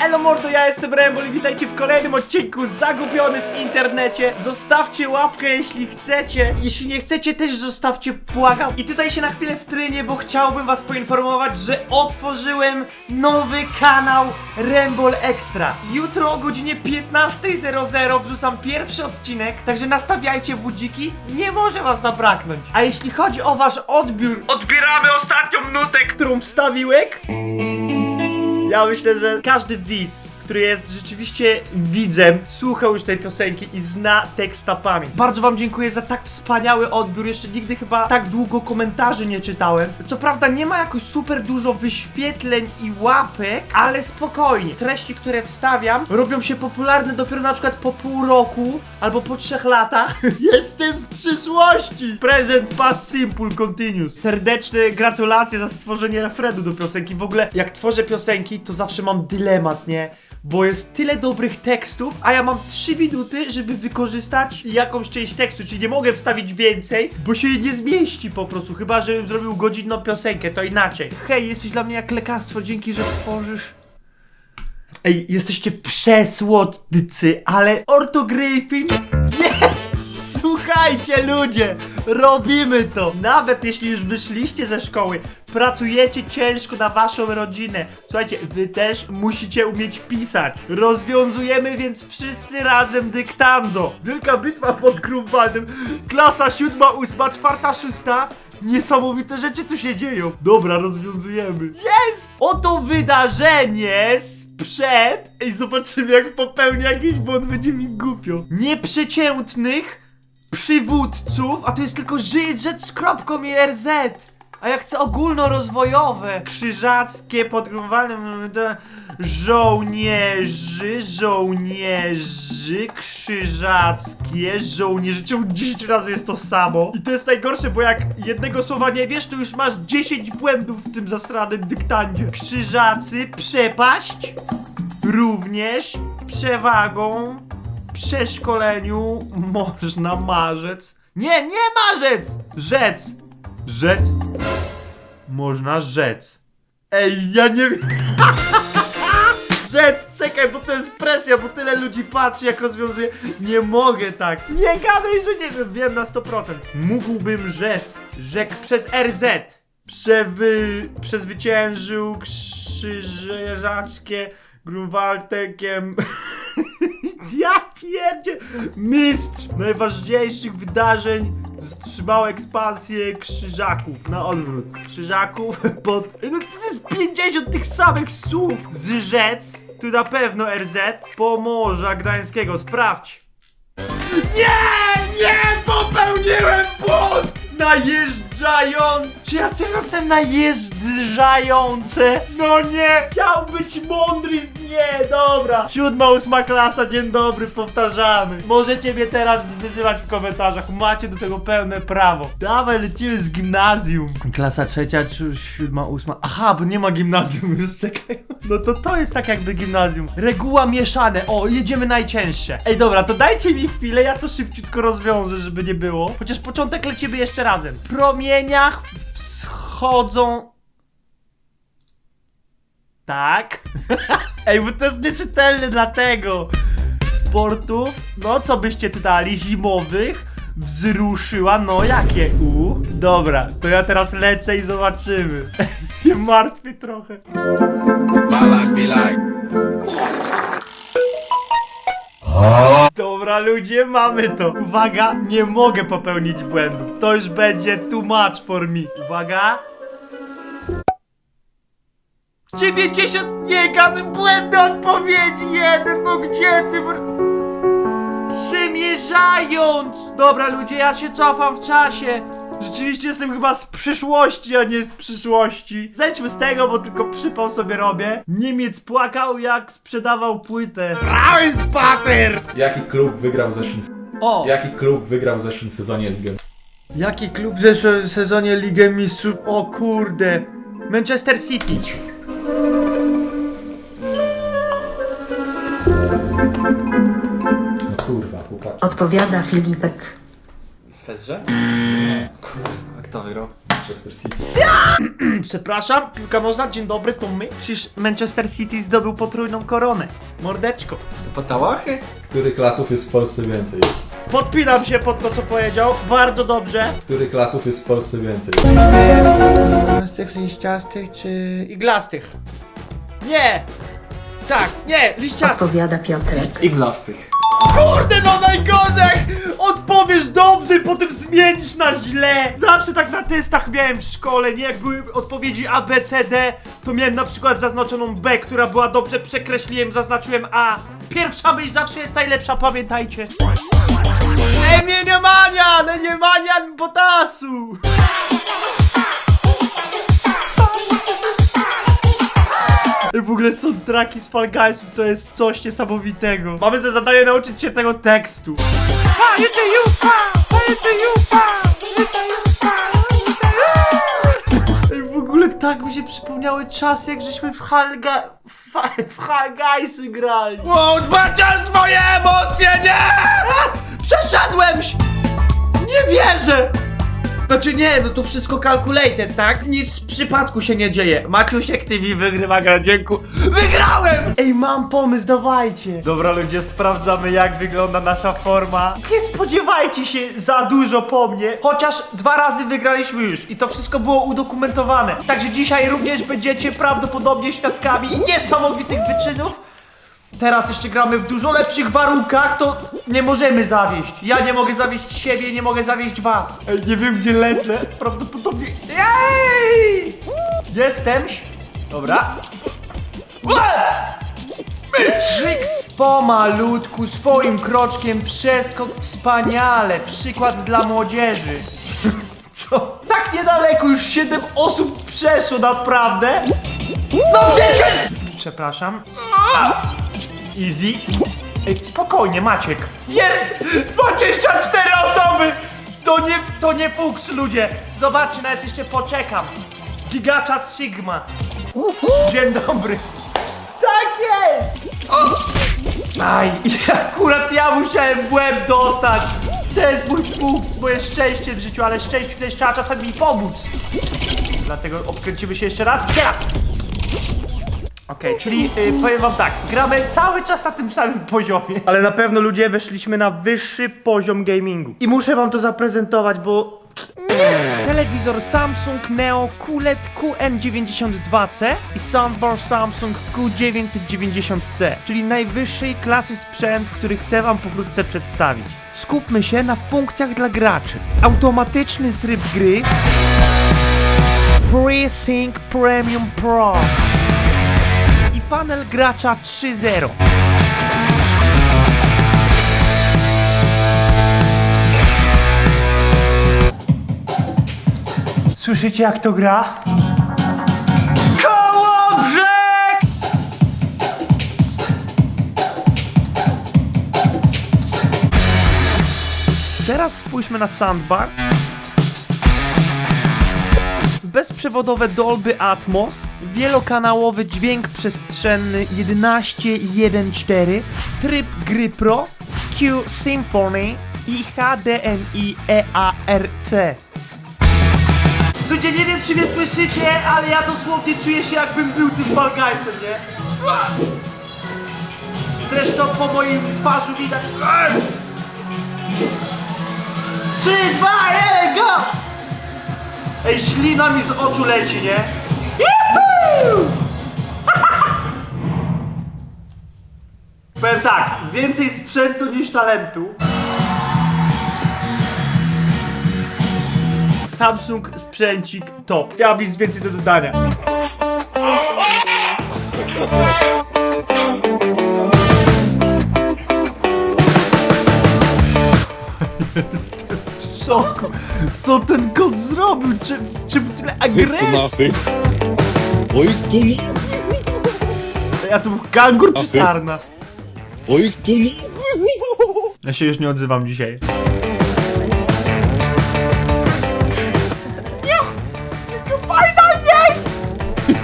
Elo mordo, ja jestem Rembol i witajcie w kolejnym odcinku Zagubiony w internecie. Zostawcie łapkę jeśli chcecie. Jeśli nie chcecie też zostawcie błagam. I tutaj się na chwilę wtrynię, bo chciałbym was poinformować, że otworzyłem nowy kanał Rembol Extra. Jutro o godzinie 15.00 wrzucam pierwszy odcinek, także nastawiajcie budziki, nie może was zabraknąć. A jeśli chodzi o wasz odbiór, odbieramy ostatnią nutę, którą wstawiłek. Ja myślę, że każdy widz, który jest rzeczywiście widzem, słuchał już tej piosenki i zna tekst na pamięć. Bardzo wam dziękuję za tak wspaniały odbiór. Jeszcze nigdy chyba tak długo komentarzy nie czytałem. Co prawda nie ma jakoś super dużo wyświetleń i łapek, ale spokojnie. Treści, które wstawiam, robią się popularne dopiero na przykład po pół roku albo po trzech latach. Jestem z przyszłości! Present past simple continuous. Serdeczne gratulacje za stworzenie refrenu do piosenki. W ogóle jak tworzę piosenki, to zawsze mam dylemat, nie? Bo jest tyle dobrych tekstów, a ja mam 3 minuty, żeby wykorzystać jakąś część tekstu, czyli nie mogę wstawić więcej, bo się nie zmieści po prostu, chyba żebym zrobił godzinną piosenkę, to inaczej. Hej, jesteś dla mnie jak lekarstwo, dzięki, że tworzysz Ej, jesteście przesłodcy, ale ortografin jest! Słuchajcie ludzie, robimy to! Nawet jeśli już wyszliście ze szkoły, pracujecie ciężko na waszą rodzinę. Słuchajcie, wy też musicie umieć pisać. Rozwiązujemy więc wszyscy razem dyktando. Wielka bitwa pod Grunwaldem. Klasa siódma, ósma, czwarta, szósta. Niesamowite rzeczy tu się dzieją. Dobra, rozwiązujemy. Jest! Oto wydarzenie sprzed. Ej, zobaczymy jak popełni jakiś błąd, będzie mi głupio. Nieprzeciętnych przywódców, a to jest tylko żyć rzecz z kropką i RZ. A ja chcę ogólnorozwojowe. Krzyżackie, podgrupowane żołnierzy, żołnierzy, krzyżackie, żołnierzy. Czemu 10 razy jest to samo? I to jest najgorsze, bo jak jednego słowa nie wiesz, to już masz 10 błędów w tym zasranym dyktandzie. Krzyżacy, przepaść, również przewagą, przeszkoleniu można marzec. Nie, nie marzec! Rzec! Rzec. Można rzec. Ej, ja nie wiem. Rzec, czekaj, bo to jest presja, bo tyle ludzi patrzy, jak rozwiązuję. Nie mogę tak. Nie gadaj, że nie wiem, wiem na 100%. Mógłbym rzec, rzek przez RZ. Przewy... przezwyciężył krzyżackie Grunwaltekiem. Ja pierdzie! Mistrz najważniejszych wydarzeń wstrzymał ekspansję krzyżaków. Na odwrót. Krzyżaków pod... No to jest 50 tych samych słów! Z rzec, tu na pewno RZ, Pomorza Gdańskiego. Sprawdź. Nie! Nie! Popełniłem błąd! Czy ja sobie napisałem najeżdżające? No nie! Chciał być mądry! Nie, dobra! Siódma, ósma klasa, dzień dobry, powtarzamy. Możecie mnie teraz wyzywać w komentarzach, macie do tego pełne prawo. Dawaj, lecimy z gimnazjum. Klasa trzecia, czy siódma, ósma. Aha, bo nie ma gimnazjum, już czekaj. No to to jest tak jakby gimnazjum. Reguła mieszane. O, jedziemy najcięższe. Ej, dobra, to dajcie mi chwilę, ja to szybciutko rozwiążę, żeby nie było. Chociaż początek lecimy jeszcze razem. W promieniach wschodzą... Tak. Ej, bo to jest nieczytelne dlatego. Sportów, no co byście tu dali? Zimowych. Wzruszyła, no jakie? U, dobra, to ja teraz lecę i zobaczymy. się martwię trochę. My life be like. Dobra, ludzie, mamy to. Uwaga, nie mogę popełnić błędów. To już będzie too much for me. Uwaga. 90 nie gady błędne odpowiedzi jeden, no gdzie ty Przemierzając! Dobra ludzie, ja się cofam w czasie. Rzeczywiście jestem chyba z przyszłości, a nie z przyszłości. Zejdźmy z tego, bo tylko przypał sobie robię. Niemiec płakał jak sprzedawał płytę. Ravenspater! Jaki klub wygrał w zeszłym O! Jaki klub wygrał w zeszłym sezonie ligę? Jaki klub w zeszłym sezonie Ligę Mistrzów? O kurde. Manchester City. Mistrzów. No kurwa, chłopak. Odpowiada Filipek. Fezrze? Kurwa, kto wygrał? Manchester City. Przepraszam, piłka nożna, dzień dobry, to my. Przecież Manchester City zdobył potrójną koronę. Mordeczko. Patałachy? Których klasów jest w Polsce więcej? Podpinam się pod to, co powiedział. Bardzo dobrze. Których klasów jest w Polsce więcej? Z tych liściastych czy iglastych? Nie! Tak, nie, liściastych. Odpowiada Piotrek. Iglastych. Kurde, no najgorzej! Odpowiesz na źle. Zawsze tak na testach miałem w szkole, nie? Jak były odpowiedzi A, B, C, D, to miałem na przykład zaznaczoną B, która była dobrze, przekreśliłem, zaznaczyłem A. Pierwsza myśl zawsze jest najlepsza, pamiętajcie. Emieniomanian! Emieniomanian potasu! W ogóle soundtracki z Fall Guysów to jest coś niesamowitego. Mamy za zadanie nauczyć się tego tekstu. Ej, tak mi się przypomniały czasy, jak żeśmy w Fall, Ga... fa- w Fall Guysy grali. Wow, dbać o swoje emocje, nie! Przeszedłem! się! Nie wierzę! Znaczy nie, no to wszystko calculated, tak? Nic w przypadku się nie dzieje. Maciusiek TV wygrywa gra, dziękuję. Wygrałem! Ej, mam pomysł, dawajcie. Dobra ludzie, sprawdzamy jak wygląda nasza forma. Nie spodziewajcie się za dużo po mnie, chociaż dwa razy wygraliśmy już i to wszystko było udokumentowane. Także dzisiaj również będziecie prawdopodobnie świadkami niesamowitych wyczynów. Teraz jeszcze gramy w dużo lepszych warunkach, to nie możemy zawieść. Ja nie mogę zawieść siebie, nie mogę zawieść was. Ej, nie wiem gdzie lecę. Prawdopodobnie. Jej! Jestem. Dobra. Matrix! Pomalutku, swoim kroczkiem przeskok wspaniale. Przykład dla młodzieży. Co? Tak niedaleko już 7 osób przeszło, naprawdę? No przecież! Przepraszam. Easy. Ej, spokojnie, Maciek. Jest! 24 osoby! To nie, to nie fuks, ludzie. Zobaczcie, nawet jeszcze poczekam. Gigachat Sigma. Dzień dobry. Tak jest! Aj, i akurat ja musiałem w łeb dostać. To jest mój fuks, moje szczęście w życiu, ale szczęściu też trzeba czasami mi pomóc. Dlatego obkręcimy się jeszcze raz. Teraz! Okej, czyli y, powiem wam tak, gramy cały czas na tym samym poziomie. Ale na pewno ludzie weszliśmy na wyższy poziom gamingu. I muszę wam to zaprezentować, bo... Telewizor Samsung Neo QLED QN92C i soundbar Samsung Q990C, czyli najwyższej klasy sprzęt, który chcę wam pokrótce przedstawić. Skupmy się na funkcjach dla graczy. Automatyczny tryb gry FreeSync Premium Pro panel gracza 3.0. Słyszycie jak to gra? Kołobrzeg! Teraz spójrzmy na soundbar. Bezprzewodowe Dolby Atmos, wielokanałowy dźwięk przestrzenny 11.1.4, tryb gry Pro, Q Symphony i HDMI EARC. Ludzie, nie wiem czy mnie słyszycie, ale ja dosłownie czuję się jakbym był tym Fall Guysem, nie? Zresztą po moim twarzu widać... 3, 2, 1, go! Ej, ślina mi z oczu leci, nie? Powiem tak, więcej sprzętu niż talentu. Samsung sprzęcik top. Ja nic więcej do dodania. szoku. Co ten kot zrobił? Czy, czym tyle agresji? Oj, tu, Ja tu kangur czy Okej. sarna? oj, tu. Ja się już nie odzywam dzisiaj. Jej!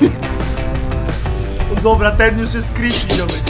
Dobra, ten już jest creepy, ziomek.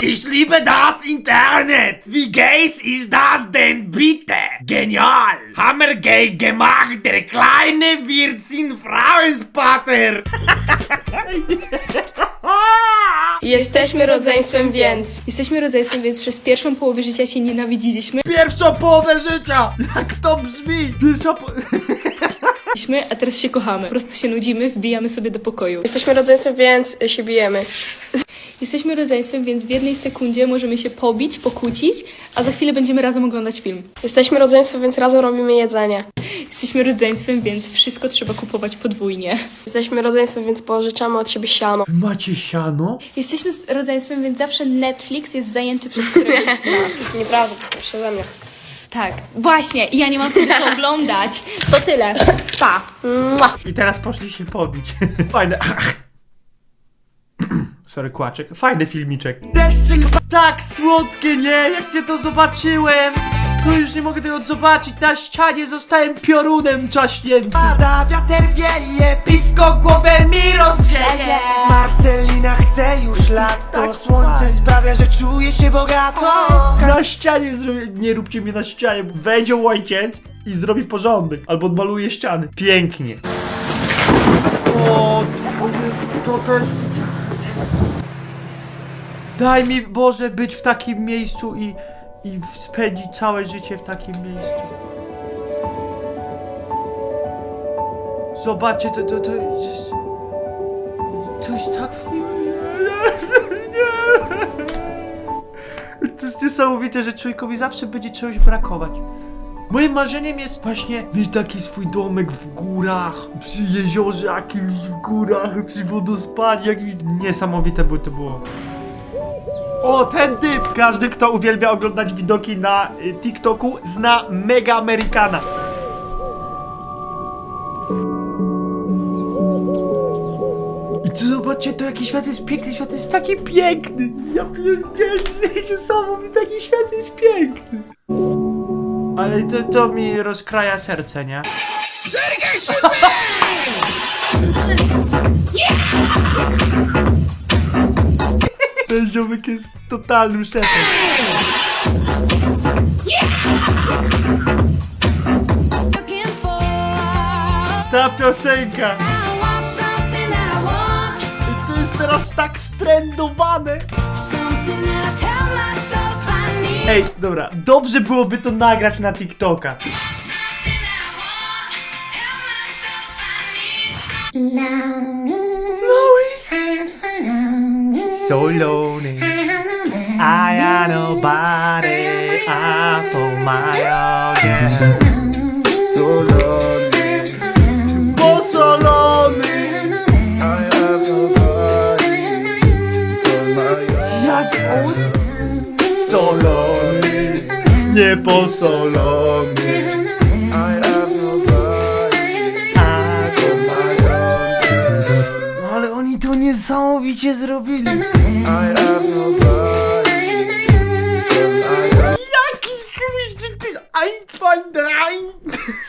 Ich liebe das Internet. Wie geil ist das denn bitte? Genial. Hammergay gemacht. Der Kleine wird sin Frauenspater. Jesteśmy rodzeństwem więc. Jesteśmy rodzeństwem więc przez pierwszą połowę życia się nienawidziliśmy, Pierwszą połowę życia. Jak to brzmi? Pierwsza po... a teraz się kochamy. Po prostu się nudzimy, wbijamy sobie do pokoju. Jesteśmy rodzeństwem, więc się bijemy. Jesteśmy rodzeństwem, więc w jednej sekundzie możemy się pobić, pokłócić, a za chwilę będziemy razem oglądać film. Jesteśmy rodzeństwem, więc razem robimy jedzenie. Jesteśmy rodzeństwem, więc wszystko trzeba kupować podwójnie. Jesteśmy rodzeństwem, więc pożyczamy od siebie siano. Macie siano? Jesteśmy z rodzeństwem, więc zawsze Netflix jest zajęty przez któregoś z nas. Nieprawda, to przeze mnie. Tak, właśnie, i ja nie mam co oglądać. To tyle. Pa! Mua. I teraz poszli się pobić. Fajne. Sorry, kłaczek. Fajny filmiczek. Deszczyk tak słodkie, nie? Jak nie to zobaczyłem, to już nie mogę tego zobaczyć. Na ścianie zostałem piorunem czaśniętym. Pada, wiatr wieje, piwko głowę mi rozgrzeje Marcelina chce już lato Słońce sprawia, że czuję się bogato Na ścianie zrobię. Nie róbcie mnie na ścianie. bo Wejdzie ojciec i zrobi porządek. Albo odmaluje ściany. Pięknie. O, to, to też. Daj mi Boże być w takim miejscu i, i spędzić całe życie w takim miejscu. Zobaczcie, to, to, to. To jest tak. To jest niesamowite, że człowiekowi zawsze będzie czegoś brakować. Moim marzeniem jest właśnie mieć taki swój domek w górach, przy jeziorze jakimś w górach, przy wodospanie jakimś... Niesamowite by to było. O, ten typ! Każdy, kto uwielbia oglądać widoki na y, TikToku, zna Mega Amerykana. I tu zobaczcie, to jaki świat jest piękny, świat jest taki piękny! Ja pierdzielę, niesamowite, jaki świat jest piękny! Ale to, to mi rozkraja serce, nie? Ten ziomek jest totalnym szefem. Ta piosenka! I to jest teraz tak strendowane! Ej, dobra, dobrze byłoby to nagrać na TikToka. so lonely. I ain't nobody. I'm for my own. Yeah. So lonely. Oh, so lonely. I have nobody for my own. So lonely. Yeah, so lonely. Niesamowicie zrobili. Jaki chwyś, ty Einstein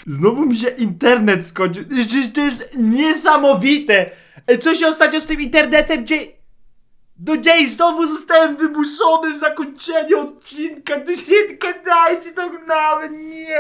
Znowu mi się internet skończył. Przecież to jest niesamowite. Ej, Co się ostatnio z tym internetem dzieje? Do dzień znowu zostałem wymuszony zakończenie odcinka. To się tylko dajcie to nawet nie.